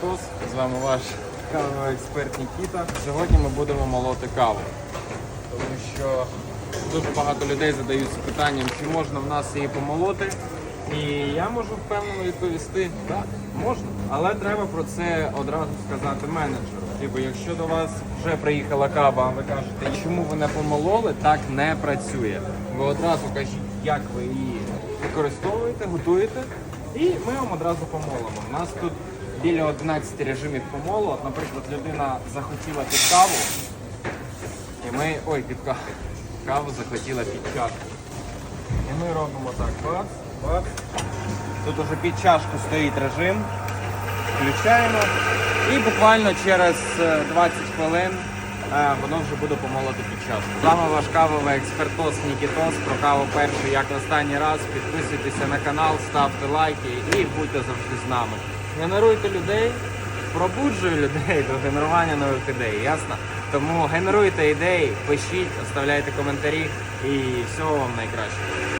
Христос, з вами ваш кавовий експерт Нікіта. Сьогодні ми будемо молоти каву, тому що дуже багато людей задаються питанням, чи можна в нас її помолоти. І я можу впевнено відповісти, так, можна. Але треба про це одразу сказати менеджеру. Бо якщо до вас вже приїхала кава, а ви кажете, чому ви не помололи, так не працює. Ви одразу кажіть, як ви її використовуєте, готуєте, і ми вам одразу помолимо. У нас тут біля 11 режимів помолу. Наприклад, людина захотіла під каву, і ми. Ой, під каву. Каву захотіла під чашку. І ми робимо так, бац, бац. Тут уже під чашку стоїть режим. Включаємо. І буквально через е, 20 хвилин е, воно вже буде помолоти під чашку. З вами ваш кавовий експертос Нікітос. Про каву перший як останній раз. Підписуйтеся на канал, ставте лайки і будьте завжди з нами. Генеруйте людей, пробуджуй людей до генерування нових ідей, ясно? Тому генеруйте ідеї, пишіть, оставляйте коментарі і всього вам найкращого.